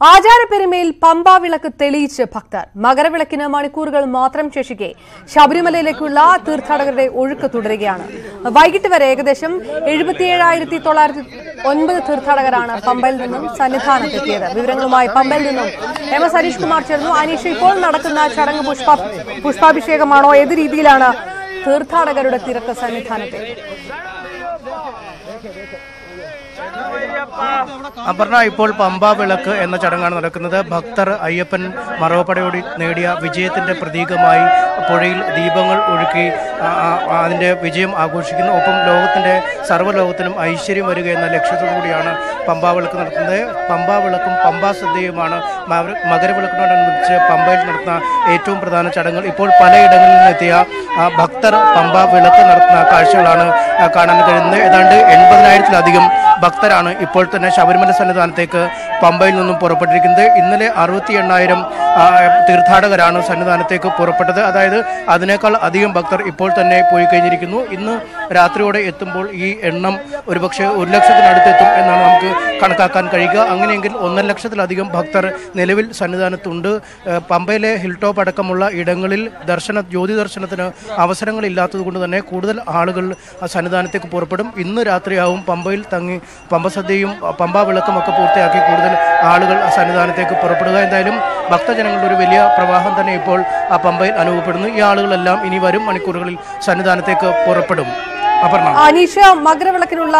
ആചാരപ്പെരുമയിൽ പമ്പാ വിളക്ക് തെളിയിച്ച് ഭക്തർ. മകരവിളക്കിന് മണിക്കൂറുകൾ മാത്രം ശേഷിക്കെ ശബരിമലയിലേക്കുള്ള തീർത്ഥാടകരുടെ ഒഴുക്ക് തുടരുകയാണ്. വൈകിട്ട് വരെ ഏകദേശം എഴുപത്തിയേഴായിരത്തി തൊള്ളായിരത്തി ഒൻപത് തീർത്ഥാടകരാണ് പമ്പയിൽ നിന്നും സന്നിധാനത്തെത്തിയത്. വിവരങ്ങളുമായി പമ്പയിൽ നിന്നും എം എസ് ഹരീഷ് കുമാർ ചേർന്നു അനീഷ് ഇപ്പോൾ നടക്കുന്ന ചടങ്ങ് പുഷ്പ പുഷ്പാഭിഷേകമാണോ? ഏത് രീതിയിലാണ് തീർത്ഥാടകരുടെ തിരക്ക് സന്നിധാനത്തെ? അപർണ ഇപ്പോൾ പമ്പാ വിളക്ക് എന്ന ചടങ്ങാണ് നടക്കുന്നത്. ഭക്തർ അയ്യപ്പൻ മറവപ്പടയോടി നേടിയ വിജയത്തിന്റെ പ്രതീകമായി പുഴയിൽ ദീപങ്ങൾ ഒഴുക്കി അതിന്റെ വിജയം ആഘോഷിക്കുന്നു. ഒപ്പം ലോകത്തിന്റെ സർവലോകത്തിനും ഐശ്വര്യം വരിക എന്ന ലക്ഷ്യത്തോടു കൂടിയാണ് പമ്പാ വിളക്ക് നടത്തുന്നത്. പമ്പാ വിളക്കും പമ്പാ മകര- മകരവിളക്കിനോടനുബന്ധിച്ച് പമ്പയിൽ നടത്തുന്ന ഏറ്റവും പ്രധാന ചടങ്ങുകൾ. ഇപ്പോൾ പലയിടങ്ങളിൽ നിന്നെത്തിയ ഭക്തർ പമ്പാ വിളക്ക് നടത്തുന്ന കാഴ്ചകളാണ് കാണാൻ കഴിയുന്നത്. ഏതാണ്ട് എൺപതിനായിരത്തിലധികം ഭക്തരാണ് ഇപ്പോൾ തന്നെ ശബരിമല സന്നിധാനത്തേക്ക് പമ്പയിൽ നിന്നും പുറപ്പെട്ടിരിക്കുന്നത്. ഇന്നലെ അറുപത്തി എണ്ണായിരം തീർത്ഥാടകരാണ് സന്നിധാനത്തേക്ക് പുറപ്പെട്ടത്. അതായത് അതിനേക്കാൾ അധികം ഭക്തർ ഇപ്പോൾ തന്നെ പോയി കഴിഞ്ഞിരിക്കുന്നു. ഇന്ന് രാത്രിയോടെ എത്തുമ്പോൾ ഈ എണ്ണം ഒരുപക്ഷെ ഒരു ലക്ഷത്തിനടുത്തെത്തും എന്നാണ് നമുക്ക് കണക്കാക്കാൻ കഴിയുക. അങ്ങനെയെങ്കിൽ ഒന്നര ലക്ഷത്തിലധികം ഭക്തർ നിലവിൽ സന്നിധാനത്തുണ്ട്. പമ്പയിലെ ഹിൽ ടോപ്പ് അടക്കമുള്ള ഇടങ്ങളിൽ ദർശന ജ്യോതി ദർശനത്തിന് അവസരങ്ങളില്ലാത്തത് കൊണ്ട് തന്നെ കൂടുതൽ ആളുകൾ സന്നിധാനത്തേക്ക് പുറപ്പെടും. ഇന്ന് രാത്രിയാവും പമ്പയിൽ തങ്ങി പമ്പസദ്യയും പമ്പ വിളക്കും ഒക്കെ പൂർത്തിയാക്കി കൂടുതൽ ആളുകൾ ആ സന്നിധാനത്തേക്ക് പുറപ്പെടുക. എന്തായാലും ഭക്തജനങ്ങളുടെ ഒരു വലിയ പ്രവാഹം തന്നെ ഇപ്പോൾ ആ പമ്പയിൽ അനുഭവപ്പെടുന്നു. ഈ ആളുകളെല്ലാം ഇനി വരും മണിക്കൂറുകളിൽ സന്നിധാനത്തേക്ക് പുറപ്പെടും. അനീഷ മകരവിളക്കിനുള്ള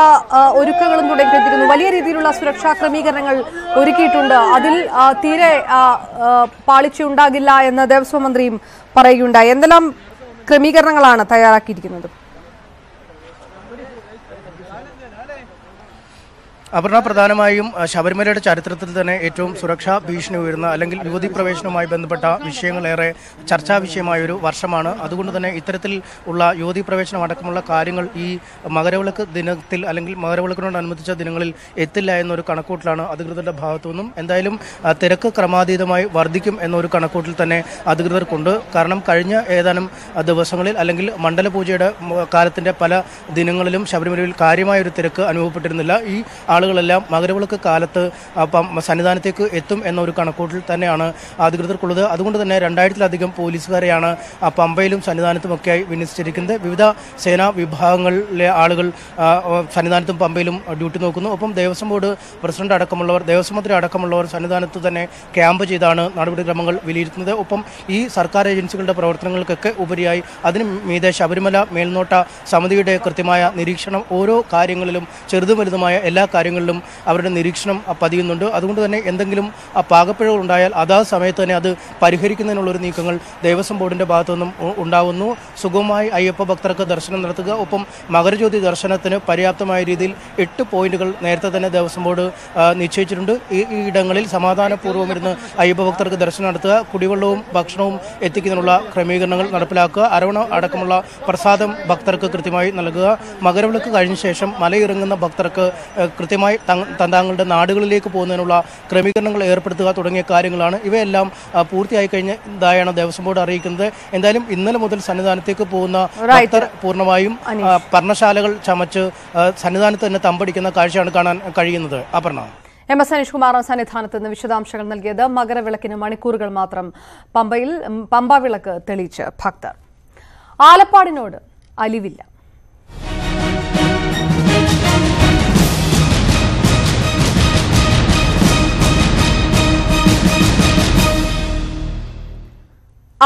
ഒരുക്കങ്ങളും തുടങ്ങിയിരിക്കുന്നു വലിയ രീതിയിലുള്ള സുരക്ഷാ ക്രമീകരണങ്ങൾ ഒരുക്കിയിട്ടുണ്ട്. അതിൽ തീരെ പാളിച്ചുണ്ടാകില്ല എന്ന് ദേവസ്വം മന്ത്രിയും പറയുകയുണ്ടായി. എന്തെല്ലാം ക്രമീകരണങ്ങളാണ് തയ്യാറാക്കിയിരിക്കുന്നത്? അപർണ പ്രധാനമായും ശബരിമലയുടെ ചരിത്രത്തിൽ തന്നെ ഏറ്റവും സുരക്ഷാ ഭീഷണി ഉയർന്ന അല്ലെങ്കിൽ യുവതി പ്രവേശനവുമായി ബന്ധപ്പെട്ട വിഷയങ്ങളേറെ ചർച്ചാ വിഷയമായ ഒരു വർഷമാണ്. അതുകൊണ്ട് തന്നെ ഇത്തരത്തിൽ ഉള്ള യുവതി പ്രവേശനം അടക്കമുള്ള കാര്യങ്ങൾ ഈ മകരവിളക്ക് ദിനത്തിൽ അല്ലെങ്കിൽ മകരവിളക്കിനോടനുബന്ധിച്ച ദിനങ്ങളിൽ എത്തില്ല എന്നൊരു കണക്കൂട്ടിലാണ് അധികൃതരുടെ ഭാഗത്തു നിന്നും എന്തായാലും തിരക്ക് ക്രമാതീതമായി വർദ്ധിക്കും എന്നൊരു കണക്കൂട്ടിൽ തന്നെ അധികൃതർക്കുണ്ട്. കാരണം കഴിഞ്ഞ ഏതാനും ദിവസങ്ങളിൽ അല്ലെങ്കിൽ മണ്ഡലപൂജയുടെ കാലത്തിന്റെ പല ദിനങ്ങളിലും ശബരിമലയിൽ കാര്യമായ ഒരു തിരക്ക് അനുഭവപ്പെട്ടിരുന്നില്ല. ഈ ആളുകളെല്ലാം മകരവിളക്ക് കാലത്ത് സന്നിധാനത്തേക്ക് എത്തും എന്ന ഒരു കണക്കൂട്ടിൽ തന്നെയാണ് അധികൃതർക്കുള്ളത്. അതുകൊണ്ട് തന്നെ രണ്ടായിരത്തിലധികം പോലീസുകാരെയാണ് പമ്പയിലും സന്നിധാനത്തുമൊക്കെയായി വിന്യസിച്ചിരിക്കുന്നത്. വിവിധ സേനാ വിഭാഗങ്ങളിലെ ആളുകൾ സന്നിധാനത്തും പമ്പയിലും ഡ്യൂട്ടി നോക്കുന്നു. ഒപ്പം ദേവസ്വം ബോർഡ് പ്രസിഡന്റ് അടക്കമുള്ളവർ ദേവസ്വം മന്ത്രി അടക്കമുള്ളവർ സന്നിധാനത്ത് തന്നെ ക്യാമ്പ് ചെയ്താണ് നടപടിക്രമങ്ങൾ വിലയിരുത്തുന്നത്. ഒപ്പം ഈ സർക്കാർ ഏജൻസികളുടെ പ്രവർത്തനങ്ങൾക്കൊക്കെ ഉപരിയായി അതിന് മീതെ ശബരിമല മേൽനോട്ട സമിതിയുടെ കൃത്യമായ നിരീക്ഷണം ഓരോ കാര്യങ്ങളിലും ചെറുതും വലുതുമായ എല്ലാ കാര്യങ്ങളിലും അവരുടെ നിരീക്ഷണം പതിയുന്നുണ്ട്. അതുകൊണ്ട് തന്നെ എന്തെങ്കിലും പാകപ്പിഴകൾ ഉണ്ടായാൽ അതാ സമയത്ത് തന്നെ അത് പരിഹരിക്കുന്നതിനുള്ളൊരു നീക്കങ്ങൾ ദേവസ്വം ബോർഡിന്റെ ഭാഗത്തു നിന്നും ഉണ്ടാവുന്നു. സുഗമമായി അയ്യപ്പ ഭക്തർക്ക് ദർശനം നടത്തുക. ഒപ്പം മകരജ്യോതി ദർശനത്തിന് പര്യാപ്തമായ രീതിയിൽ എട്ട് പോയിന്റുകൾ നേരത്തെ തന്നെ ദേവസ്വം ബോർഡ് നിശ്ചയിച്ചിട്ടുണ്ട്. ഈ ഇടങ്ങളിൽ സമാധാനപൂർവം ഇരുന്ന് അയ്യപ്പ ഭക്തർക്ക് ദർശനം നടത്തുക. കുടിവെള്ളവും ഭക്ഷണവും എത്തിക്കുന്നതിനുള്ള ക്രമീകരണങ്ങൾ നടപ്പിലാക്കുക. അരവണ അടക്കമുള്ള പ്രസാദം ഭക്തർക്ക് കൃത്യമായി നൽകുക. മകരവിളക്ക് കഴിഞ്ഞ ശേഷം മലയിറങ്ങുന്ന ഭക്തർക്ക് ഏഹ്, കൃത്യമായി തങ്- തങ്ങളുടെ നാടുകളിലേക്ക് പോകുന്നതിനുള്ള ക്രമീകരണങ്ങൾ ഏർപ്പെടുത്തുക തുടങ്ങിയ കാര്യങ്ങളാണ്. ഇവയെല്ലാം പൂർത്തിയായി കഴിഞ്ഞതായാണ് ദേവസ്വം ബോർഡ് അറിയിക്കുന്നത്. എന്തായാലും ഇന്നലെ മുതൽ സന്നിധാനത്തേക്ക് പോകുന്ന ഭക്തർ പൂർണമായും പർണശാലകൾ ചമച്ച് സന്നിധാനത്ത് തന്നെ തമ്പടിക്കുന്ന കാഴ്ചയാണ് കാണാൻ കഴിയുന്നത്. അപർണ. എം എസ് അനീഷ് കുമാർ സന്നിധാനത്ത് നിന്ന് വിശദാംശങ്ങൾ നൽകിയത്. മകരവിളക്കിന് മണിക്കൂറുകൾ മാത്രം പമ്പയിൽ പമ്പാവിളക്ക് പമ്പ വിളക്ക് തെളിയിച്ച് ഭക്തർ. ആലപ്പാടിനോട് അലിവില്ല.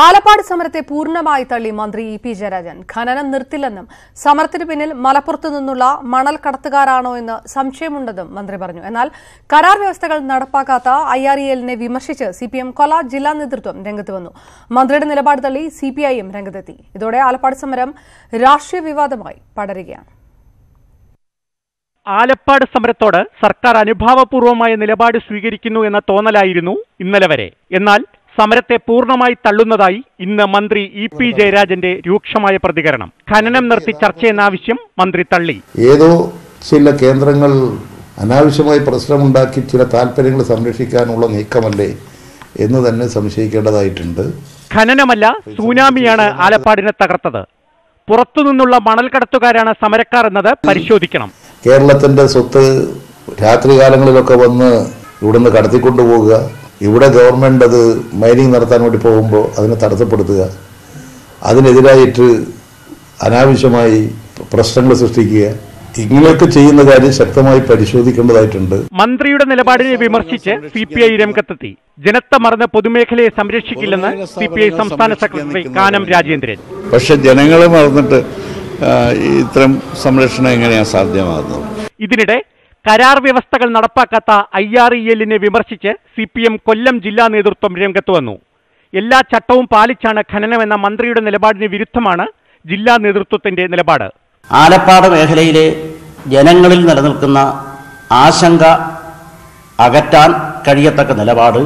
ആലപ്പാട് സമരത്തെ പൂർണമായി തള്ളി മന്ത്രി ഇ പി ജയരാജൻ. ഖനനം നിർത്തില്ലെന്നും സമരത്തിന് പിന്നിൽ മലപ്പുറത്തു നിന്നുള്ള മണൽ കടത്തുകാരാണോ എന്ന് സംശയമുണ്ടെന്നും മന്ത്രി പറഞ്ഞു. എന്നാൽ കരാർ വ്യവസ്ഥകൾ നടപ്പാക്കാത്ത ഐ ആർ ഇ എല്ലിനെ വിമർശിച്ച് സി പി എം കൊല ജില്ലാ നേതൃത്വം രംഗത്ത് വന്നു. മന്ത്രിയുടെ നിലപാട് തള്ളി സി പി ഐ എം രംഗത്തെത്തി. ഇതോടെ ആലപ്പാട് സമരം രാഷ്ട്രീയ വിവാദമായി പടരുകയാണ്. ആലപ്പാട് സമരത്തോട് സർക്കാർ അനുഭാവപൂർവമായ നിലപാട് സ്വീകരിക്കുന്നു എന്ന തോന്നലായിരുന്നു ഇന്നലെ വരെ. എന്നാൽ സമരത്തെ പൂർണമായി തള്ളുന്നതായി ഇന്ന് മന്ത്രി ഇ പി ജയരാജന്റെ രൂക്ഷമായ പ്രതികരണം. ഖനനം നിർത്തി ചർച്ചയെന്ന ആവശ്യം മന്ത്രി തള്ളി. ഏതോ ചില കേന്ദ്രങ്ങൾ അനാവശ്യമായി പ്രശ്നമുണ്ടാക്കി ചില താല്പര്യങ്ങൾ സംരക്ഷിക്കാനുള്ള നീക്കമല്ലേ എന്ന് തന്നെ സംശയിക്കേണ്ടതായിട്ടുണ്ട്. ഖനനമല്ല സുനാമിയാണ് ആലപ്പാടിനെ തകർത്തത്. പുറത്തുനിന്നുള്ള മണൽ കടത്തുകാരാണ് സമരക്കാർ എന്നത് പരിശോധിക്കണം. കേരളത്തിന്റെ സ്വത്ത് രാത്രികാലങ്ങളിലൊക്കെ വന്ന് ഇവിടുന്ന് കടത്തിക്കൊണ്ടു പോവുക ഇവിടെ ഗവൺമെന്റ് അത് മൈനിങ് നടത്താൻ വേണ്ടി പോകുമ്പോൾ അതിനെ തടസ്സപ്പെടുത്തുക. അതിനെതിരായിട്ട് അനാവശ്യമായി പ്രശ്നങ്ങൾ സൃഷ്ടിക്കുക. ഇങ്ങനെയൊക്കെ ചെയ്യുന്ന കാര്യം ശക്തമായി പരിശോധിക്കേണ്ടതായിട്ടുണ്ട്. മന്ത്രിയുടെ നിലപാടിനെ വിമർശിച്ച് സി പി ഐ രംഗത്തെത്തി. ജനത്തെ മറന്ന് പൊതുമേഖലയെ സംരക്ഷിക്കില്ലെന്ന് സി പി ഐ സംസ്ഥാന സെക്രട്ടറി കാനം രാജേന്ദ്രൻ. പക്ഷെ ജനങ്ങളെ മറന്നിട്ട് ഇത്തരം സംരക്ഷണം എങ്ങനെയാണ് സാധ്യമാകുന്നത്? ഇതിനിടെ കരാർ വ്യവസ്ഥകൾ നടപ്പാക്കാത്ത ഐ ആർ ഇ എല്ലിനെ വിമർശിച്ച് സി പി എം കൊല്ലം ജില്ലാ നേതൃത്വം രംഗത്ത് വന്നു. എല്ലാ ചട്ടവും പാലിച്ചാണ് ഖനനമെന്ന മന്ത്രിയുടെ നിലപാടിന് വിരുദ്ധമാണ് ജില്ലാ നേതൃത്വത്തിന്റെ നിലപാട്. ആലപ്പാട് മേഖലയിലെ ജനങ്ങളിൽ നിലനിൽക്കുന്ന ആശങ്ക അകറ്റാൻ കഴിയത്തക്ക നിലപാട്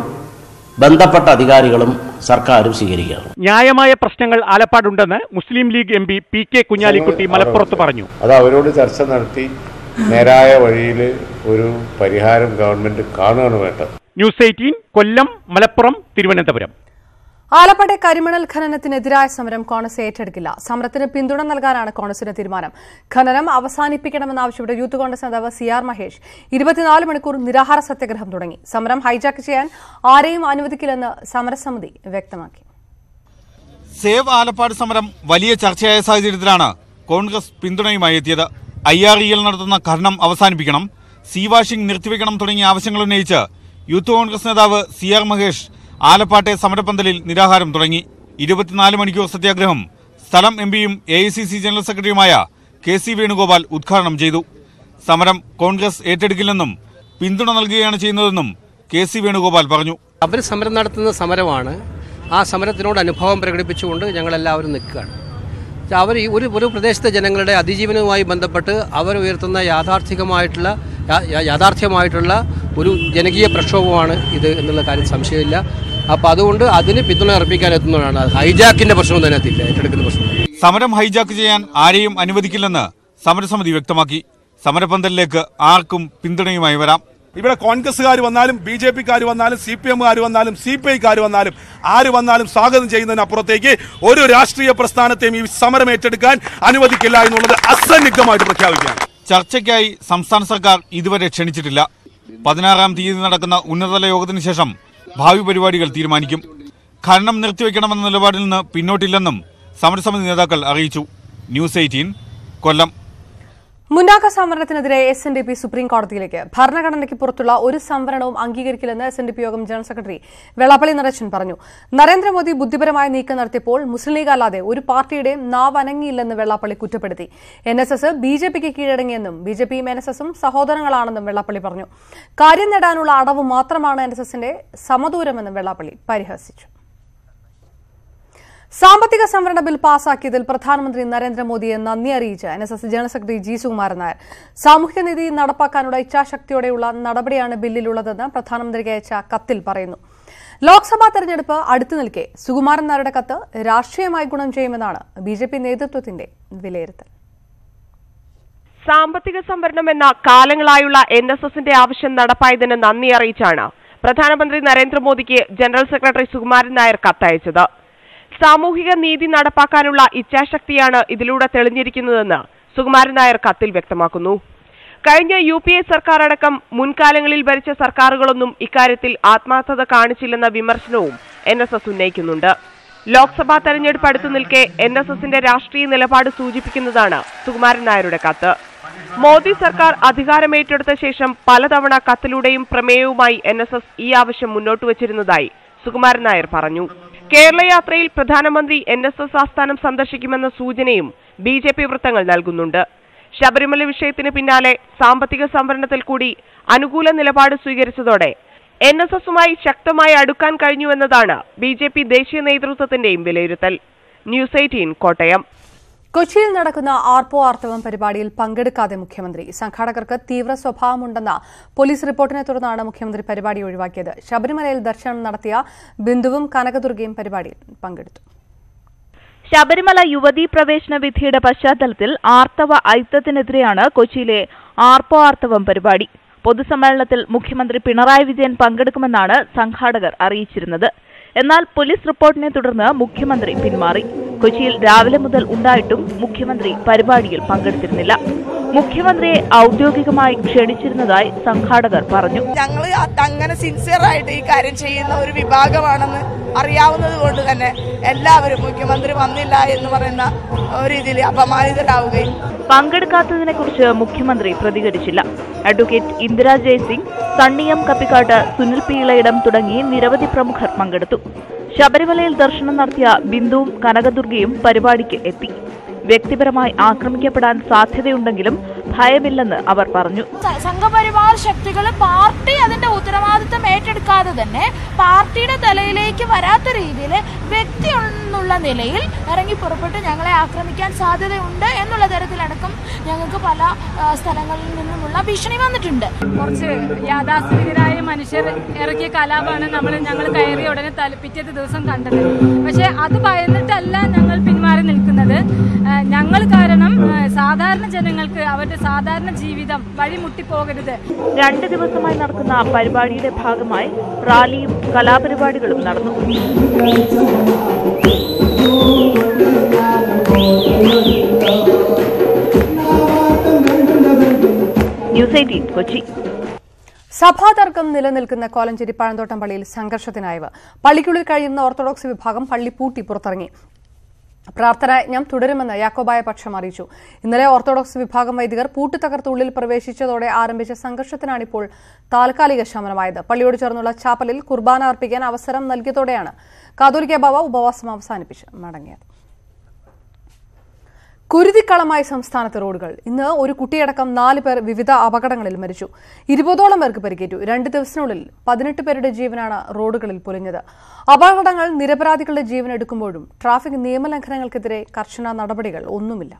ബന്ധപ്പെട്ട അധികാരികളും സർക്കാരും സ്വീകരിക്കുകയാണ്. ന്യായമായ പ്രശ്നങ്ങൾ ആലപ്പാടുണ്ടെന്ന് Muslim League M P P K Kunhalikutty മലപ്പുറത്ത് പറഞ്ഞു. അത് അവരോട് ചർച്ച നടത്തി നേരായ വഴിയിൽ ഒരു പരിഹാരം ഗവൺമെന്റ് കാണുകയാണ് വേണ്ടത്. News eighteen Kollam Malappuram Thiruvananthapuram. ആലപ്പാട്ടെ കരിമണൽ ഖനനത്തിനെതിരായ സമരം കോൺഗ്രസ് ഏറ്റെടുക്കില്ല. സമരത്തിന് പിന്തുണ നൽകാനാണ് കോൺഗ്രസിന്റെ തീരുമാനം. ഖനനം അവസാനിപ്പിക്കണമെന്നാവശ്യപ്പെട്ട് യൂത്ത് കോൺഗ്രസ് നേതാവ് സി ആർ മഹേഷ് ഇരുപത്തിനാല് മണിക്കൂർ നിരാഹാര സത്യഗ്രഹം തുടങ്ങി. സമരം ഹൈജാക്ക് ചെയ്യാൻ ആരെയും അനുവദിക്കില്ലെന്ന് സമരസമിതി വ്യക്തമാക്കി. സേവ് ആലപ്പാട് സമരം വലിയ ചർച്ചയായ സാഹചര്യത്തിലാണ് കോൺഗ്രസ് പിന്തുണയുമായി എത്തിയത്. ഐ ആർ ഇ എൽ നടത്തുന്ന ഖനനം അവസാനിപ്പിക്കണം. സി വാഷിംഗ് നിർത്തിവെക്കണം തുടങ്ങിയ ആവശ്യങ്ങൾ ഉന്നയിച്ച് യൂത്ത് കോൺഗ്രസ് നേതാവ് സി ആർ മഹേഷ് ആലപ്പാട്ടെ സമരപ്പന്തലിൽ നിരാഹാരം തുടങ്ങി. ഇരുപത്തിനാല് മണിക്കൂർ സത്യാഗ്രഹം. സ്ഥലം എം പിയും A I C C general സെക്രട്ടറിയുമായ കെ സി വേണുഗോപാൽ ഉദ്ഘാടനം ചെയ്തു. സമരം കോൺഗ്രസ് ഏറ്റെടുക്കില്ലെന്നും പിന്തുണ നൽകുകയാണ് ചെയ്യുന്നതെന്നും കെ സി വേണുഗോപാൽ പറഞ്ഞു. അവർ സമരം നടത്തുന്ന സമരമാണ്. ആ സമരത്തിനോട് അനുഭവം പ്രകടിപ്പിച്ചുകൊണ്ട് ഞങ്ങളെല്ലാവരും നിൽക്കുകയാണ്. അവർ ഈ ഒരു ഒരു പ്രദേശത്തെ ജനങ്ങളുടെ അതിജീവനവുമായി ബന്ധപ്പെട്ട് അവർ ഉയർത്തുന്ന യാഥാർത്ഥികമായിട്ടുള്ള യാഥാർത്ഥ്യമായിട്ടുള്ള ഒരു ജനകീയ പ്രക്ഷോഭമാണ് ഇത് എന്നുള്ള കാര്യം സംശയമില്ല. അപ്പോൾ അതുകൊണ്ട് അതിന് പിന്തുണ അർപ്പിക്കാൻ എത്തുന്നതാണ് ഹൈജാക്കിന്റെ പ്രശ്നം തന്നെ അതില്ല. ഏറ്റെടുക്കുന്ന പ്രശ്നം. സമരം ഹൈജാക്ക് ചെയ്യാൻ ആരെയും അനുവദിക്കില്ലെന്ന് സമരസമിതി വ്യക്തമാക്കി. സമരപന്തലിലേക്ക് ആർക്കും പിന്തുണയുമായി വരാം. ഇവിടെ കോൺഗ്രസ്സുകാർ വന്നാലും ബി ജെ പിക്കാർ വന്നാലും സി പി എമ്മുകാർ വന്നാലും സി പി ഐക്കാർ വന്നാലും ആര് വന്നാലും സ്വാഗതം ചെയ്യുന്നതിനപ്പുറത്തേക്ക് ഒരു രാഷ്ട്രീയ പ്രസ്ഥാനത്തെയും ഈ സമരം ഏറ്റെടുക്കാൻ അനുവദിക്കില്ല എന്നുള്ളത് അസന്നിഗ്ധമായിട്ട് പ്രഖ്യാപിക്കുകയാണ്. ചർച്ചയ്ക്കായി സംസ്ഥാന സർക്കാർ ഇതുവരെ ക്ഷണിച്ചിട്ടില്ല. പതിനാറാം തീയതി നടക്കുന്ന ഉന്നതതല യോഗത്തിന് ശേഷം ഭാവി പരിപാടികൾ തീരുമാനിക്കും. ഖനനം നിർത്തിവെക്കണമെന്ന നിലപാടിൽ നിന്ന് പിന്നോട്ടില്ലെന്നും സമരസമിതി നേതാക്കൾ അറിയിച്ചു. News eighteen Kollam. മുന്നാക്ക സംവരണത്തിനെതിരെ S N D P supreme കോടതിയിലേക്ക് ഭരണഘടനയ്ക്ക് പുറത്തുള്ള ഒരു സംവരണവും അംഗീകരിക്കില്ലെന്ന് എസ് എൻ ഡി പി യോഗം ജനറൽ സെക്രട്ടറി വെള്ളാപ്പള്ളി നടേശൻ പറഞ്ഞു. നരേന്ദ്രമോദി ബുദ്ധിപരമായ നീക്കം നടത്തിയപ്പോൾ മുസ്ലിം ലീഗ് അല്ലാതെ ഒരു പാർട്ടിയുടെയും നാവനങ്ങിയില്ലെന്ന് വെള്ളാപ്പള്ളി കുറ്റപ്പെടുത്തി. N S S B J പിക്ക് കീഴടങ്ങിയെന്നും ബി ജെ പിയും എൻ എസ് എസും സഹോദരങ്ങളാണെന്നും വെള്ളാപ്പള്ളി പറഞ്ഞു. കാര്യം നേടാനുള്ള അടവ് മാത്രമാണ് എൻ എസ് എസിന്റെ സമദൂരമെന്നും വെള്ളാപ്പള്ളി പരിഹസിച്ചു. സാമ്പത്തിക സംവരണ ബിൽ പാസാക്കിയതിൽ പ്രധാനമന്ത്രി നരേന്ദ്രമോദിയെ നന്ദി അറിയിച്ച് N S S general secretary G Sukumaran Nair. സാമൂഹ്യനീതി നടപ്പാക്കാനുള്ള ഇച്ഛാശക്തിയോടെയുള്ള നടപടിയാണ് ബില്ലിലുള്ളതെന്ന് പ്രധാനമന്ത്രിക്ക് അയച്ച കത്തിൽ പറയുന്നു. ലോക്സഭാ തെരഞ്ഞെടുപ്പ് അടുത്തു നിൽക്കെ സുകുമാരൻ നായരുടെ കത്ത് രാഷ്ട്രീയമായി ഗുണം ചെയ്യുമെന്നാണ് ബി ജെ പി നേതൃത്വത്തിന്റെ വിലയിരുത്തൽ. സാമ്പത്തിക സംവരണം എന്ന കാലങ്ങളായുള്ള എൻ എസ് എസിന്റെ ആവശ്യം നടപ്പായതിന് നന്ദി അറിയിച്ചാണ് പ്രധാനമന്ത്രി നരേന്ദ്രമോദിക്ക് ജനറൽ സെക്രട്ടറി സുകുമാരൻ നായർ കത്തയച്ചത്. സാമൂഹിക നീതി നടപ്പാക്കാനുള്ള ഇച്ഛാശക്തിയാണ് ഇതിലൂടെ തെളിഞ്ഞിരിക്കുന്നതെന്ന് സുകുമാരൻ നായർ കത്തിൽ വ്യക്തമാക്കുന്നു. കഴിഞ്ഞ യു പി എ സർക്കാർ അടക്കം മുൻകാലങ്ങളിൽ ഭരിച്ച സർക്കാരുകളൊന്നും ഇക്കാര്യത്തിൽ ആത്മാർത്ഥത കാണിച്ചില്ലെന്ന വിമർശനവും എൻ എസ് എസ് ഉന്നയിക്കുന്നുണ്ട്. ലോക്സഭാ തെരഞ്ഞെടുപ്പ് അടുത്തു നിൽക്കെ എൻ എസ് എസിന്റെ രാഷ്ട്രീയ നിലപാട് സൂചിപ്പിക്കുന്നതാണ് സുകുമാരൻ നായരുടെ കത്ത്. മോദി സർക്കാർ അധികാരമേറ്റെടുത്ത ശേഷം പലതവണ കത്തിലൂടെയും പ്രമേയവുമായി എൻ ഈ ആവശ്യം മുന്നോട്ട് വച്ചിരുന്നതായി സുകുമാരൻ നായർ പറഞ്ഞു. കേരള യാത്രയിൽ പ്രധാനമന്ത്രി എൻ എസ് എസ് ആസ്ഥാനം സന്ദർശിക്കുമെന്ന സൂചനയും ബി ജെ പി വൃത്തങ്ങൾ നൽകുന്നുണ്ട്. ശബരിമല വിഷയത്തിന് പിന്നാലെ സാമ്പത്തിക സംവരണത്തിൽ കൂടി അനുകൂല നിലപാട് സ്വീകരിച്ചതോടെ എൻ എസ് എസുമായി ശക്തമായി അടുക്കാൻ കഴിഞ്ഞുവെന്നതാണ് ബി ജെ പി ദേശീയ നേതൃത്വത്തിന്റെയും വിലയിരുത്തൽ. News eighteen Kottayam. കൊച്ചിയിൽ നടക്കുന്ന ആർപ്പോ ആർത്തവം പരിപാടിയിൽ പങ്കെടുക്കാതെ മുഖ്യമന്ത്രി. സംഘാടകർക്ക് തീവ്ര സ്വഭാവമുണ്ടെന്ന പോലീസ് റിപ്പോർട്ടിനെ തുടർന്നാണ് മുഖ്യമന്ത്രി പരിപാടി ഒഴിവാക്കിയത്. ശബരിമലയിൽ ദർശനം നടത്തിയ ബിന്ദുവും കനകദുർഗയും പരിപാടിയിൽ പങ്കെടുത്തു. ശബരിമല യുവതീ പ്രവേശന വിധിയുടെ പശ്ചാത്തലത്തിൽ ആർത്തവ ഐത്തത്തിനെതിരെയാണ് കൊച്ചിയിലെ ആർപ്പോ ആർത്തവം പരിപാടി. പൊതുസമ്മേളനത്തിൽ മുഖ്യമന്ത്രി പിണറായി വിജയൻ പങ്കെടുക്കുമെന്നാണ് സംഘാടകർ അറിയിച്ചിരുന്നത്. എന്നാൽ പോലീസ് റിപ്പോർട്ടിനെ തുടർന്ന് മുഖ്യമന്ത്രി പിന്മാറി. കൊച്ചിയിൽ രാവിലെ മുതൽ ഉണ്ടായിട്ടും മുഖ്യമന്ത്രി പരിപാടിയിൽ പങ്കെടുത്തിരുന്നില്ല. മുഖ്യമന്ത്രിയെ ഔദ്യോഗികമായി ക്ഷണിച്ചിരുന്നതായി സംഘാടകർ പറഞ്ഞു. ഞങ്ങൾ അങ്ങനെ സിൻസിയർ ആയിട്ട് ഈ കാര്യം ചെയ്യുന്ന ഒരു വിഭാഗമാണെന്ന് അറിയാവുന്നത് കൊണ്ട് തന്നെ എല്ലാവരും മുഖ്യമന്ത്രി വന്നില്ല എന്ന് പറയുന്ന ഒരു രീതിയിൽ അപമാനിതരാവുകയും പങ്കെടുക്കാത്തതിനെ കുറിച്ച് മുഖ്യമന്ത്രി പ്രതികരിച്ചില്ല. അഡ്വക്കേറ്റ് ഇന്ദിരാ ജയ്സിംഗ് സണ്ണിയം കപ്പിക്കാട്ട് സുനിൽ പി ഇളയിടം തുടങ്ങി നിരവധി പ്രമുഖർ പങ്കെടുത്തു. ശബരിമലയിൽ ദർശനം നടത്തിയ ബിന്ദുവും കനകദുർഗയും പരിപാടിക്ക് എത്തി. വ്യക്തിപരമായി ആക്രമിക്കപ്പെടാൻ സാധ്യതയുണ്ടെങ്കിലും ഭയമില്ലെന്ന് അവർ പറഞ്ഞു. സംഘപരിവാർ ശക്തികൾ പാർട്ടി അതിന്റെ ഉത്തരവാദിത്തം ഏറ്റെടുക്കാതെ തന്നെ പാർട്ടിയുടെ തലയിലേക്ക് വരാത്ത രീതിയിൽ വ്യക്തി എന്നുള്ള നിലയിൽ ഇറങ്ങി പുറപ്പെട്ട് ഞങ്ങളെ ആക്രമിക്കാൻ സാധ്യതയുണ്ട് എന്നുള്ള തരത്തിലടക്കം ഞങ്ങൾക്ക് പല സ്ഥലങ്ങളിൽ നിന്നുമുള്ള ഭീഷണി വന്നിട്ടുണ്ട്. കുറച്ച് യാഥാസ്ഥിതികരായ മനുഷ്യർ ഇറക്കിയ കലാപമാണ് നമ്മൾ ഞങ്ങൾ കയറിയ ഉടനെ തലപ്പിച്ചത് പിറ്റേത്തെ ദിവസം കണ്ടത്. പക്ഷെ അത് ഭയന്നിട്ടല്ല ഞങ്ങൾ പിന്മാറി നിൽക്കുന്നത്. ആ, ഞങ്ങൾ കാരണം സാധാരണ ജനങ്ങൾക്ക് അവരുടെ സാധാരണ ജീവിതം വഴിമുട്ടിപ്പോകരുത്. രണ്ട് ദിവസമായി നടക്കുന്ന പരിപാടിയുടെ ഭാഗമായി റാലിയും കലാപരിപാടികളും നടന്നു. News eighteen Kochi. സഭാതർക്കം നിലനിൽക്കുന്ന കോലഞ്ചേരി പഴന്തോട്ടം പള്ളിയിൽ സംഘർഷത്തിനായവ പള്ളിക്കുള്ളിൽ കഴിയുന്ന ഓർത്തഡോക്സ് വിഭാഗം പള്ളി പൂട്ടി പുറത്തിറങ്ങി. പ്രാർത്ഥനായജ്ഞം തുടരുമെന്ന് യാക്കോബായ പക്ഷം അറിയിച്ചു. ഇന്നലെ ഓർത്തഡോക്സ് വിഭാഗം വൈദികർ പൂട്ടിത്തകർത്തുള്ളിൽ തകർത്ത് പ്രവേശിച്ചതോടെ ആരംഭിച്ച സംഘർഷത്തിനാണിപ്പോൾ താൽക്കാലിക ശമനമായത്. പള്ളിയോട് ചേർന്നുള്ള ചാപ്പലിൽ കുർബാന അർപ്പിക്കാൻ അവസരം നൽകിയതോടെയാണ് കാതോലിക്ക ബാബ ഉപവാസം അവസാനിപ്പിച്ച് മടങ്ങിയത്. കുരുതിക്കളമായി സംസ്ഥാനത്തെ റോഡുകൾ. ഇന്ന് ഒരു കുട്ടിയടക്കം നാല് പേർ വിവിധ അപകടങ്ങളിൽ മരിച്ചു. ഇരുപതോളം പേർക്ക് പരിക്കേറ്റു. രണ്ട് ദിവസത്തിനുള്ളിൽ പതിനെട്ട് പേരുടെ ജീവനാണ് റോഡുകളിൽ പൊലിഞ്ഞത്. അപകടങ്ങൾ നിരപരാധികളുടെ ജീവൻ എടുക്കുമ്പോഴും ട്രാഫിക് നിയമലംഘനങ്ങൾക്കെതിരെ കർശന നടപടികൾ ഒന്നുമില്ല.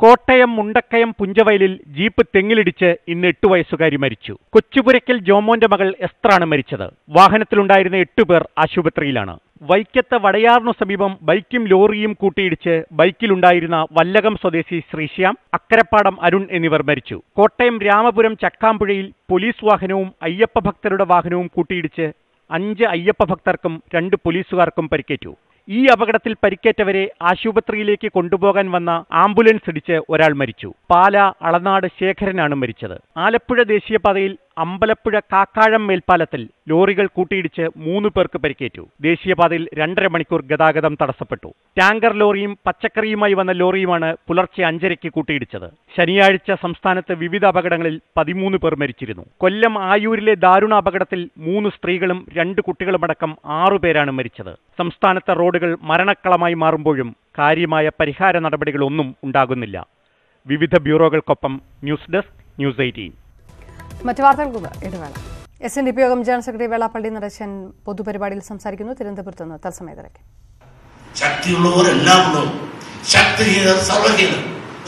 കോട്ടയം മുണ്ടക്കയം പുഞ്ചവയലിൽ ജീപ്പ് തെങ്ങിലിടിച്ച് ഇന്ന് എട്ട് വയസ്സുകാരി മരിച്ചു. കൊച്ചുപുരയ്ക്കൽ ജോമോന്റെ മകൾ എസ്ത്രാണ് മരിച്ചത്. വാഹനത്തിലുണ്ടായിരുന്ന എട്ടുപേർ ആശുപത്രിയിലാണ്. വൈക്കത്ത് വടയാറിനു സമീപം ബൈക്കും ലോറിയും കൂട്ടിയിടിച്ച് ബൈക്കിലുണ്ടായിരുന്ന വല്ലകം സ്വദേശി ശ്രീശ്യാം അക്കരപ്പാടം അരുൺ എന്നിവർ മരിച്ചു. കോട്ടയം രാമപുരം ചക്കാമ്പുഴയിൽ പോലീസ് വാഹനവും അയ്യപ്പ ഭക്തരുടെ വാഹനവും കൂട്ടിയിടിച്ച് അഞ്ച് അയ്യപ്പ ഭക്തർക്കും രണ്ട് പോലീസുകാർക്കും പരിക്കേറ്റു. ഈ അപകടത്തിൽ പരിക്കേറ്റവരെ ആശുപത്രിയിലേക്ക് കൊണ്ടുപോകാൻ വന്ന ആംബുലൻസ് ഇടിച്ച് ഒരാൾ മരിച്ചു. പാല അളനാട് ശേഖരനാണ് മരിച്ചത്. ആലപ്പുഴ ദേശീയപാതയിൽ അമ്പലപ്പുഴ കാക്കാഴം മേൽപ്പാലത്തിൽ ലോറികൾ കൂട്ടിയിടിച്ച് മൂന്ന് പേർക്ക് പരിക്കേറ്റു. ദേശീയപാതയിൽ രണ്ടര മണിക്കൂർ ഗതാഗതം തടസ്സപ്പെട്ടു. ടാങ്കർ ലോറിയും പച്ചക്കറിയുമായി വന്ന ലോറിയുമാണ് പുലർച്ചെ അഞ്ചരയ്ക്ക് കൂട്ടിയിടിച്ചത്. ശനിയാഴ്ച സംസ്ഥാനത്ത് വിവിധ അപകടങ്ങളിൽ പതിമൂന്ന് പേർ മരിച്ചിരുന്നു. കൊല്ലം ആയൂരിലെ ദാരുണ അപകടത്തിൽ മൂന്ന് സ്ത്രീകളും രണ്ട് കുട്ടികളുമടക്കം ആറുപേരാണ് മരിച്ചത്. സംസ്ഥാനത്തെ റോഡുകൾ മരണക്കളമായി മാറുമ്പോഴും കാര്യമായ പരിഹാര നടപടികളൊന്നും ഉണ്ടാകുന്നില്ല. വിവിധ ബ്യൂറോകൾക്കൊപ്പം ന്യൂസ് ഡെസ്ക് ന്യൂസ് എയ്റ്റീൻ. മറ്റു വാർത്തകൾക്ക് ഇടവേള. എസ് എൻ ഡി പി യോഗം ജനറൽ സെക്രട്ടറി വെള്ളാപ്പള്ളി നടേശൻ പൊതുപരിപാടിയിൽ സംസാരിക്കുന്നു. തിരുവനന്തപുരത്ത് നിന്ന് തത്സമയത്തിലേക്ക്. ശക്തിയുള്ളവർ എല്ലാം ഉള്ളവർ ശക്തിഹീനർ സർവഹീനർ.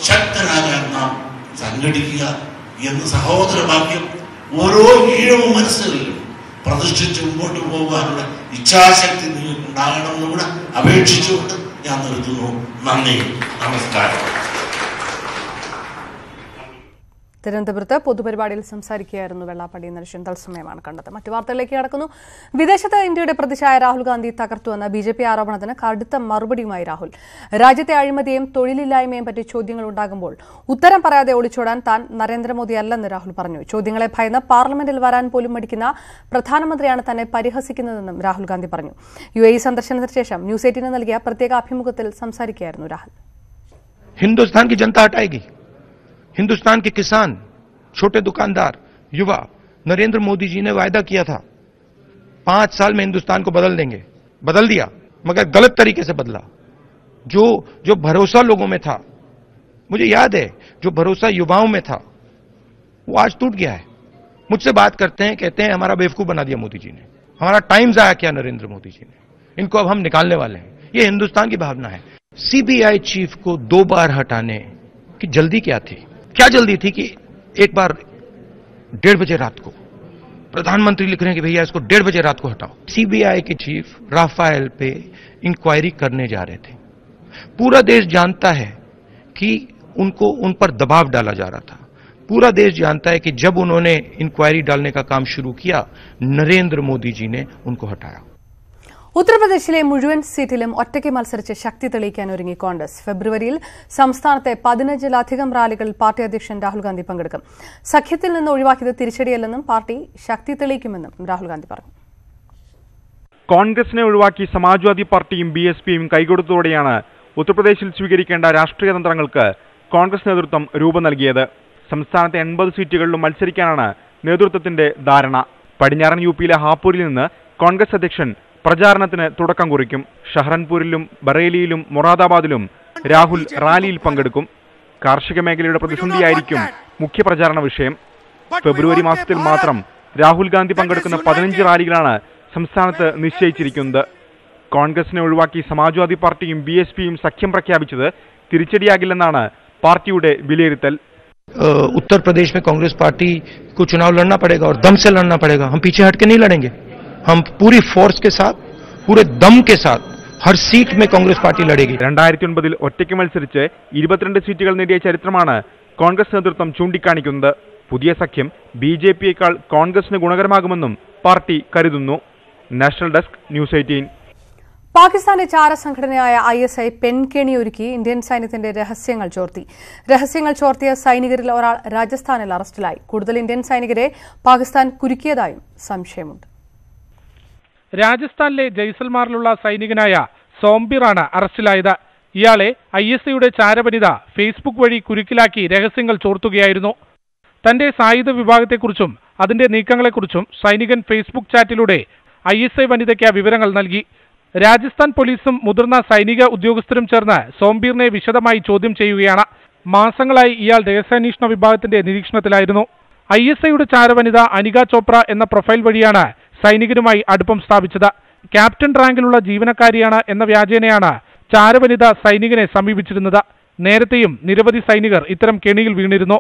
ശക്തരാകാൻ നാം സംഘടിക്കുക എന്ന് സഹോദരവാക്യം ഓരോ ഈഴവും മനസ്സുകളിലും പ്രതിഷ്ഠിച്ച് മുമ്പോട്ട് പോകാനുള്ള ഇച്ഛാശക്തി നിങ്ങൾക്ക് ഉണ്ടാകണമെന്ന് കൂടെ അപേക്ഷിച്ചുകൊണ്ട് ഞാൻ നിർത്തുന്നു. നന്ദി. നമസ്കാരം. തിരുവനന്തപുരത്ത് പൊതുപരിപാടിയിൽ സംസാരിക്കുകയായിരുന്നു വെള്ളാപ്പള്ളി നരേശൻ. തത്സമയമാണ് കണ്ടത്. മറ്റു വാർത്തകളിലേക്ക് കടക്കുന്നു. വിദേശത്ത് ഇന്ത്യയുടെ പ്രതിച്ഛായ രാഹുൽ ഗാന്ധി തകർത്തുവെന്ന ബി ജെ പി ആരോപണത്തിന് കടുത്ത മറുപടിയുമായി രാഹുൽ. രാജ്യത്തെ അഴിമതിയെയും തൊഴിലില്ലായ്മയും പറ്റി ചോദ്യങ്ങൾ ഉണ്ടാകുമ്പോൾ ഉത്തരം പറയാതെ ഒളിച്ചോടാൻ താൻ നരേന്ദ്രമോദി അല്ലെന്ന് രാഹുൽ പറഞ്ഞു. ചോദ്യങ്ങളെ ഭയന്ന് പാർലമെന്റിൽ വരാൻ പോലും മടിക്കുന്ന പ്രധാനമന്ത്രിയാണ് തന്നെ പരിഹസിക്കുന്നതെന്നും രാഹുൽ ഗാന്ധി പറഞ്ഞു. യു എ സന്ദർശനത്തിന് ശേഷം ന്യൂസ് എയ്റ്റിന് നൽകിയ പ്രത്യേക അഭിമുഖത്തിൽ സംസാരിക്കുകയായിരുന്നു രാഹുൽ. ഹിന്ദുസ്ഥാൻ ജനത ഹട്ടായി हिंदुस्तान के किसान, छोटे दुकानदार, युवा, नरेंद्र मोदी जी ने वायदा किया था। पाँच साल में हिंदुस्तान को बदल देंगे। बदल दिया, मगर गलत तरीके से बदला। जो जो भरोसा लोगों में था, मुझे याद है, जो भरोसा युवाओं में था, वो आज टूट गया है। मुझसे बात करते हैं, कहते हैं, हमारा बेवकूफ़ बना दिया मोदी जी ने। हमारा टाइम जाया किया नरेंद्र मोदी जी ने। इनको अब हम निकालने वाले हैं। ये हिंदुस्तान की भावना है। सीबीआई चीफ को दो बार हटाने की जल्दी क्या थी? क्या जल्दी थी कि एक बार डेढ़ बजे रात को प्रधानमंत्री लिख रहे हैं कि भैया इसको डेढ़ बजे रात को हटाओ। सीबीआई के चीफ राफेल पे इंक्वायरी करने जा रहे थे। पूरा देश जानता है कि उनको उन पर दबाव डाला जा रहा था। पूरा देश जानता है कि जब उन्होंने इंक्वायरी डालने का काम शुरू किया, नरेंद्र मोदी जी ने उनको हटाया। ഉത്തർപ്രദേശിലെ മുഴുവൻ സീറ്റിലും ഒറ്റയ്ക്ക് മത്സരിച്ച് ശക്തി തെളിയിക്കാൻ ഒരുങ്ങി കോൺഗ്രസ്. ഫെബ്രുവരിയിൽ സംസ്ഥാനത്തെ പതിനഞ്ചിലധികം റാലികളിൽ പാർട്ടി അധ്യക്ഷൻ രാഹുൽ ഗാന്ധി പങ്കെടുക്കും. സഖ്യത്തിൽ നിന്ന് ഒഴിവാക്കിയത് തിരിച്ചടിയല്ലെന്നും പാർട്ടി ശക്തി തെളിയിക്കുമെന്നും രാഹുൽ ഗാന്ധി പറഞ്ഞു. കോൺഗ്രസിനെ ഒഴിവാക്കി സമാജ്വാദി പാർട്ടിയും ബി എസ് പിയും കൈകൊടുത്തതോടെയാണ് ഉത്തർപ്രദേശിൽ സ്വീകരിക്കേണ്ട രാഷ്ട്രീയ തന്ത്രങ്ങൾക്ക് കോൺഗ്രസ് നേതൃത്വം രൂപം നൽകിയത്. സംസ്ഥാനത്തെ എൺപത് സീറ്റുകളിലും മത്സരിക്കാനാണ് നേതൃത്വത്തിന്റെ ധാരണ. പടിഞ്ഞാറൻ യു പിയിലെ ഹാപ്പൂരിൽ നിന്ന് കോൺഗ്രസ് അധ്യക്ഷൻ പ്രചാരണത്തിന് തുടക്കം കുറിക്കും ഷഹ്റൻപൂരിലും ബറേലിയിലും മൊറാദാബാദിലും രാഹുൽ റാലിയിൽ പങ്കെടുക്കും കാർഷിക മേഖലയുടെ പ്രതിസന്ധിയായിരിക്കും മുഖ്യ പ്രചാരണ വിഷയം ഫെബ്രുവരി മാസത്തിൽ മാത്രം രാഹുൽ ഗാന്ധി പങ്കെടുക്കുന്ന പതിനഞ്ച് റാലികളാണ് സംസ്ഥാനത്ത് നിശ്ചയിച്ചിരിക്കുന്നത് കോൺഗ്രസിനെ ഒഴിവാക്കി സമാജ്വാദി പാർട്ടിയും ബി എസ് പിയും സഖ്യം പ്രഖ്യാപിച്ചത് തിരിച്ചടിയാകില്ലെന്നാണ് പാർട്ടിയുടെ വിലയിരുത്തൽ अ, उत्तर प्रदेश में कांग्रेस पार्टी को चुनाव लड़ना पड़ेगा और दम से लड़ना पड़ेगा हम पीछे हट के नहीं लड़ेंगे हम पूरी फोर्स के साथ पूरे दम के साथ हर सीट में कांग्रेस पार्टी लड़ेगी രണ്ടായിരത്തി ഒൻപതിൽ ഒറ്റയ്ക്ക് മത്സരിച്ച് ഇരുപത്തിരണ്ട് സീറ്റുകൾ നേടിയ ചരിത്രമാണ് കോൺഗ്രസ് നേതൃത്വം ചൂണ്ടിക്കാണിക്കുന്നത് പുതിയ സഖ്യം ബി ജെ പിയേക്കാൾ കോൺഗ്രസിന് ഗുണകരമാകുമെന്നും പാർട്ടി കരുതുന്നു നാഷണൽ ഡെസ്ക് ന്യൂസ് എയ്റ്റീൻ പാകിസ്ഥാന്റെ ചാരസംഘടനയായ ഐ എസ് ഐ പെൺകെണി ഒരുക്കി ഇന്ത്യൻ സൈന്യത്തിന്റെ രഹസ്യങ്ങൾ ചോർത്തി രഹസ്യങ്ങൾ ചോർത്തിയ സൈനികരിൽ ഒരാൾ രാജസ്ഥാനിൽ അറസ്റ്റിലായി കൂടുതൽ ഇന്ത്യൻ സൈനികരെ പാകിസ്ഥാൻ കുരുക്കിയതായും സംശയമുണ്ട് രാജസ്ഥാനിലെ ജയ്സൽമാറിലുള്ള സൈനികനായ സോംബിറാണ് അറസ്റ്റിലായത്. ഇയാളെ ഐ എസ് സിയുടെ ചാരവനിത ഫേസ്ബുക്ക് വഴി കുരുക്കിലാക്കി രഹസ്യങ്ങൾ ചോർത്തുകയായിരുന്നു. തന്റെ സായുധ വിഭാഗത്തെക്കുറിച്ചും അതിന്റെ നീക്കങ്ങളെക്കുറിച്ചും സൈനികൻ ഫേസ്ബുക്ക് ചാറ്റിലൂടെ ഐ എസ് ഐ വനിതയ്ക്ക് വിവരങ്ങൾ നൽകി. രാജസ്ഥാൻ പോലീസും മുതിർന്ന സൈനിക ഉദ്യോഗസ്ഥരും ചേർന്ന് സോംബീറിനെ വിശദമായി ചോദ്യം ചെയ്യുകയാണ്. മാസങ്ങളായി ഇയാൾ രഹസ്യാന്വേഷണ വിഭാഗത്തിന്റെ നിരീക്ഷണത്തിലായിരുന്നു. ഐ എസ് ഐയുടെ ചാരവനിത അനിക ചോപ്ര എന്ന പ്രൊഫൈൽ വഴിയാണ് സൈനികരുമായി അടുപ്പം സ്ഥാപിച്ചത്. ക്യാപ്റ്റൻ റാങ്കിലുള്ള ജീവനക്കാരിയാണ് എന്ന വ്യാജേനയാണ് ചാരവനിത സൈനികനെ സമീപിച്ചിരുന്നത്. നേരത്തെയും നിരവധി സൈനികർ ഇത്തരം കെണിയിൽ വീണിരുന്നു.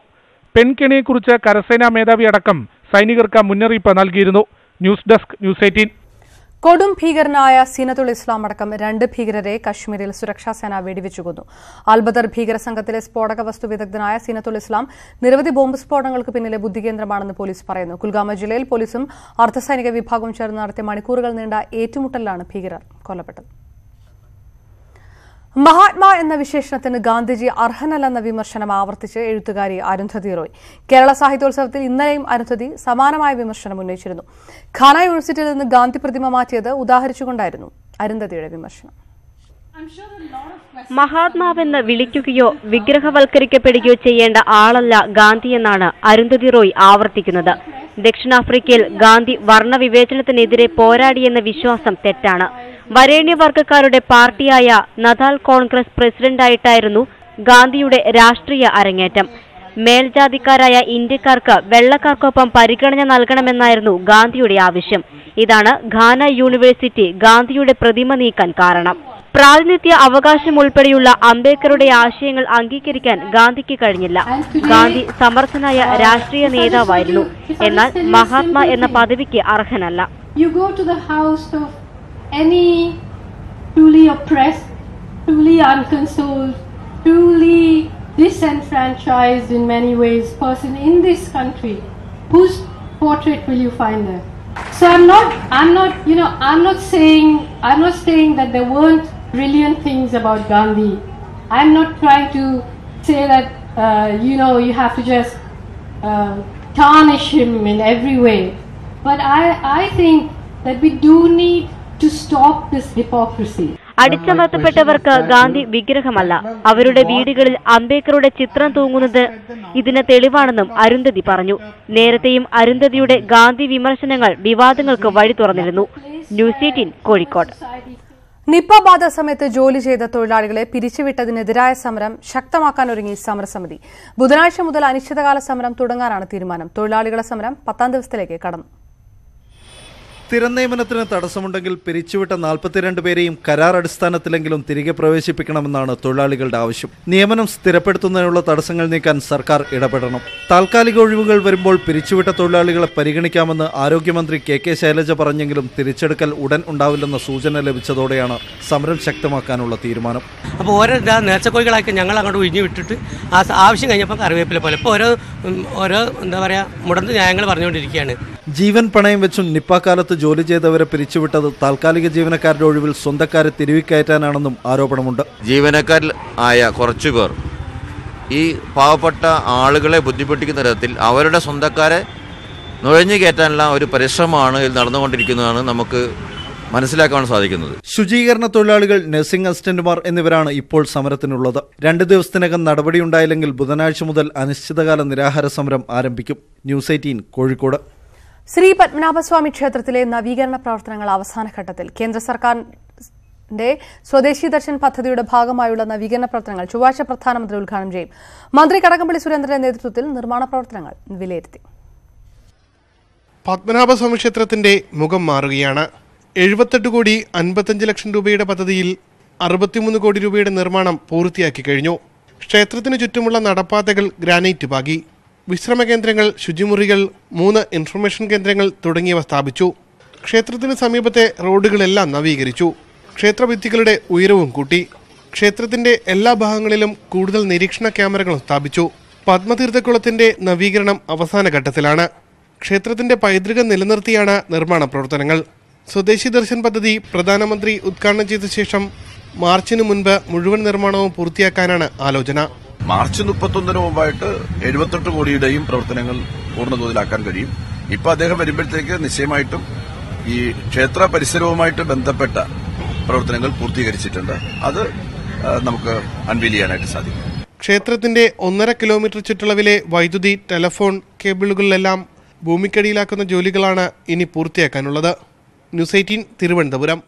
പെൺകെണിയെക്കുറിച്ച് കരസേനാ മേധാവി അടക്കം സൈനികർക്ക് മുന്നറിയിപ്പ് നൽകിയിരുന്നു. News desk news eighteen. കൊടും ഭീകരനായ സീനത്തുൽ ഇസ്ലാം അടക്കം രണ്ട് ഭീകരരെ കശ്മീരിൽ സുരക്ഷാസേന വെടിവെച്ചു കൊന്നു അൽബദർ ഭീകര സംഘത്തിലെ സ്ഫോടക വസ്തു വിദഗ്ധനായ സീനത്തുൽ ഇസ്ലാം നിരവധി ബോംബ് സ്ഫോടനങ്ങൾക്ക് പിന്നിലെ ബുദ്ധികേന്ദ്രമാണെന്ന് പോലീസ് പറയുന്നു. കുൽഗാമ ജില്ലയിൽ പോലീസും അർദ്ധസൈനിക വിഭാഗവും ചേർന്ന് നടത്തിയ മണിക്കൂറുകൾ നീണ്ട ഏറ്റുമുട്ടലിലാണ് ഭീകരർ കൊല്ലപ്പെട്ടത്. മഹാത്മാ എന്ന വിശേഷണത്തിന് ഗാന്ധിജി അർഹനല്ലെന്ന വിമർശനം ആവർത്തിച്ച് എഴുത്തുകാരി അരുന്ധതി റോയ്. കേരള സാഹിത്യോത്സവത്തിൽ ഇന്നലെയും അരുന്ധതി സമാനമായ വിമർശനം ഉന്നയിച്ചിരുന്നു. ഖാന യൂണിവേഴ്സിറ്റിയിൽ നിന്ന് ഗാന്ധി പ്രതിമ മാറ്റിയത് ഉദാഹരിച്ചുകൊണ്ടായിരുന്നു അരുന്ധതിയുടെ വിമർശനം. മഹാത്മാവെന്ന് വിളിക്കുകയോ വിഗ്രഹവൽക്കരിക്കപ്പെടുകയോ ചെയ്യേണ്ട ആളല്ല ഗാന്ധിയെന്നാണ് അരുന്ധതി റോയ് ആവർത്തിക്കുന്നത്. ദക്ഷിണാഫ്രിക്കയിൽ ഗാന്ധി വർണവിവേചനത്തിനെതിരെ പോരാടിയെന്ന വിശ്വാസം തെറ്റാണ്. വരേണ്യവർഗക്കാരുടെ പാർട്ടിയായ നദാൽ കോൺഗ്രസ് പ്രസിഡന്റായിട്ടായിരുന്നു ഗാന്ധിയുടെ രാഷ്ട്രീയ അരങ്ങേറ്റം. മേൽജാതിക്കാരായ ഇന്ത്യക്കാർക്ക് വെള്ളക്കാർക്കൊപ്പം പരിഗണന നൽകണമെന്നായിരുന്നു ഗാന്ധിയുടെ ആവശ്യം. ഇതാണ് ഘാന യൂണിവേഴ്സിറ്റി ഗാന്ധിയുടെ പ്രതിമ നീക്കാൻ കാരണം. പ്രാതിനിധ്യ അവകാശം ഉൾപ്പെടെയുള്ള അംബേദ്കറുടെ ആശയങ്ങൾ അംഗീകരിക്കാൻ ഗാന്ധിക്ക് കഴിഞ്ഞില്ല. ഗാന്ധി സമർത്ഥനായ രാഷ്ട്രീയ നേതാവായിരുന്നു. എന്നാൽ മഹാത്മാ എന്ന പദവിക്ക് അർഹനല്ല. Any truly oppressed, truly unconsoled, truly disenfranchised in many ways person in this country, whose portrait will you find there? So I'm not, I'm not, you know, I'm not saying, I'm not saying that there weren't brilliant things about Gandhi. I'm not trying to say that, uh, you know, you have to just uh, tarnish him in every way. But I, I think that we do need to stop this hypocrisy. അടിച്ചമർത്തപ്പെട്ടവർക്ക് Gandhi വിഗ്രഹമല്ല. അവരുടെ വീടുകളിൽ അംബേദ്കറുടെ ചിത്രം തൂങ്ങുന്നത് ഇതിന് തെളിവാണെന്നും അരുന്ധതി പറഞ്ഞു. നേരത്തെയും അരുന്ധതിയുടെ ഗാന്ധി വിമർശനങ്ങൾ വിവാദങ്ങൾക്ക് വഴി തുറന്നിരുന്നു. News eighteen Kozhikode. നിപ്പ ബാധ സമയത്ത് ജോലി ചെയ്ത തൊഴിലാളികളെ പിരിച്ചുവിട്ടതിനെതിരായ സമരം ശക്തമാക്കാൻ ഒരുങ്ങി സമരസമിതി. ബുധനാഴ്ച മുതൽ അനിശ്ചിതകാല സമരം തുടങ്ങാനാണ് തീരുമാനം. തൊഴിലാളികളുടെ സമരം പത്താം ദിവസത്തിലേക്ക് കടന്നു. സ്ഥിരം നിയമനത്തിന് തടസ്സമുണ്ടെങ്കിൽ പിരിച്ചുവിട്ട നാൽപ്പത്തിരണ്ട് പേരെയും കരാർ അടിസ്ഥാനത്തിലെങ്കിലും തിരികെ പ്രവേശിപ്പിക്കണമെന്നാണ് തൊഴിലാളികളുടെ ആവശ്യം. നിയമനം സ്ഥിരപ്പെടുത്തുന്നതിനുള്ള തടസ്സങ്ങൾ നീക്കാൻ സർക്കാർ ഇടപെടണം. താൽക്കാലിക ഒഴിവുകൾ വരുമ്പോൾ പിരിച്ചുവിട്ട തൊഴിലാളികളെ പരിഗണിക്കാമെന്ന് ആരോഗ്യമന്ത്രി കെ കെ ശൈലജ പറഞ്ഞെങ്കിലും തിരിച്ചെടുക്കൽ ഉടൻ ഉണ്ടാവില്ലെന്ന സൂചന ലഭിച്ചതോടെയാണ് സമരം ശക്തമാക്കാനുള്ള തീരുമാനം. അപ്പോൾ ഓരോ നേർച്ചക്കോഴികളാക്കി ഞങ്ങൾ അങ്ങോട്ട് ഒഴിഞ്ഞു വിട്ടിട്ട് ആ ആവശ്യം കഴിഞ്ഞപ്പോൾ കറിവേപ്പില പോലെ. ഇപ്പോൾ ഓരോ ഓരോ എന്താ പറയുക മുടന്ത് ന്യായങ്ങൾ പറഞ്ഞുകൊണ്ടിരിക്കുകയാണ്. ജീവൻ പണയം വെച്ചും നിപ്പ കാലത്ത് ജോലി ചെയ്തവരെ പിരിച്ചുവിട്ടത് താൽക്കാലിക ജീവനക്കാരുടെ ഒഴിവിൽ സ്വന്തക്കാരെ തിരുവി കയറ്റാനാണെന്നും ആരോപണമുണ്ട്. ജീവനക്കാരിൽ ആയ കുറച്ചുപേർ ഈ പാവപ്പെട്ട ആളുകളെ ബുദ്ധിമുട്ടിക്കുന്ന തരത്തിൽ അവരുടെ സ്വന്തക്കാരെ നുഴഞ്ഞു കയറ്റാനുള്ള ഒരു പരിശ്രമമാണ് ഇതിൽ നടന്നുകൊണ്ടിരിക്കുന്നതാണ് നമുക്ക് മനസ്സിലാക്കാൻ സാധിക്കുന്നത്. ശുചീകരണ തൊഴിലാളികൾ നഴ്സിംഗ് അസിസ്റ്റന്റുമാർ എന്നിവരാണ് ഇപ്പോൾ സമരത്തിനുള്ളത്. രണ്ട് ദിവസത്തിനകം നടപടിയുണ്ടായില്ലെങ്കിൽ ബുധനാഴ്ച മുതൽ അനിശ്ചിതകാല നിരാഹാര സമരം ആരംഭിക്കും. News eighteen Kozhikode. Shri Padmanabhaswamy ക്ഷേത്രത്തിലെ നവീകരണ പ്രവർത്തനങ്ങൾ അവസാന ഘട്ടത്തിൽ കേന്ദ്ര സർക്കാരിന്റെ സ്വദേശി ദർശൻ പദ്ധതിയുടെ ഭാഗമായുള്ള നവീകരണ പ്രവർത്തനങ്ങൾ ചൊവ്വാഴ്ച പ്രധാനമന്ത്രി ഉദ്ഘാടനം ചെയ്യും. മന്ത്രി കടകംപള്ളി സുരേന്ദ്രന്റെ നേതൃത്വത്തിൽ നിർമ്മാണ പ്രവർത്തനങ്ങൾ വിലയിരുത്തി. പത്മനാഭസ്വാമി ക്ഷേത്രത്തിന്റെ മുഖം മാറുകയാണ്. എഴുപത്തെട്ട് കോടി അൻപത്തഞ്ച് ലക്ഷം രൂപയുടെ പദ്ധതിയിൽ അറുപത്തിമൂന്ന് കോടി രൂപയുടെ നിർമ്മാണം പൂർത്തിയാക്കി കഴിഞ്ഞു. ക്ഷേത്രത്തിനു ചുറ്റുമുള്ള നടപ്പാതകൾ ഗ്രാനൈറ്റ് പാകി. വിശ്രമ കേന്ദ്രങ്ങൾ ശുചിമുറികൾ മൂന്ന് ഇൻഫർമേഷൻ കേന്ദ്രങ്ങൾ തുടങ്ങിയവ സ്ഥാപിച്ചു. ക്ഷേത്രത്തിന് സമീപത്തെ റോഡുകളെല്ലാം നവീകരിച്ചു. ക്ഷേത്രഭിത്തികളുടെ ഉയരവും കൂട്ടി. ക്ഷേത്രത്തിന്റെ എല്ലാ ഭാഗങ്ങളിലും കൂടുതൽ നിരീക്ഷണ ക്യാമറകളും സ്ഥാപിച്ചു. പത്മതീർത്ഥക്കുളത്തിന്റെ നവീകരണം അവസാന ഘട്ടത്തിലാണ്. ക്ഷേത്രത്തിന്റെ പൈതൃകം നിലനിർത്തിയാണ് നിർമ്മാണ പ്രവർത്തനങ്ങൾ. സ്വദേശി ദർശൻ പദ്ധതി പ്രധാനമന്ത്രി ഉദ്ഘാടനം ചെയ്ത ശേഷം മാർച്ചിനു മുൻപ് മുഴുവൻ നിർമ്മാണവും പൂർത്തിയാക്കാനാണ് ആലോചന. മാർച്ച് മുപ്പത്തൊന്നിന് മുമ്പായിട്ട് എഴുപത്തെട്ട് കോടിയുടെയും പ്രവർത്തനങ്ങൾ പൂർണതോതിലാക്കാൻ കഴിയും. ഇപ്പൊ അദ്ദേഹം വരുമ്പോഴത്തേക്ക് നിശ്ചയമായിട്ടും ഈ ക്ഷേത്ര പരിസരവുമായിട്ട് ബന്ധപ്പെട്ട പ്രവർത്തനങ്ങൾ പൂർത്തീകരിച്ചിട്ടുണ്ട്. അത് നമുക്ക് അൺവീൽ ചെയ്യാനായിട്ട് സാധിക്കും. ക്ഷേത്രത്തിന്റെ ഒന്നര കിലോമീറ്റർ ചുറ്റളവിലെ വൈദ്യുതി ടെലഫോൺ കേബിളുകളിലെല്ലാം ഭൂമിക്കടിയിലാക്കുന്ന ജോലികളാണ് ഇനി പൂർത്തിയാക്കാനുള്ളത്. News eighteen Thiruvananthapuram.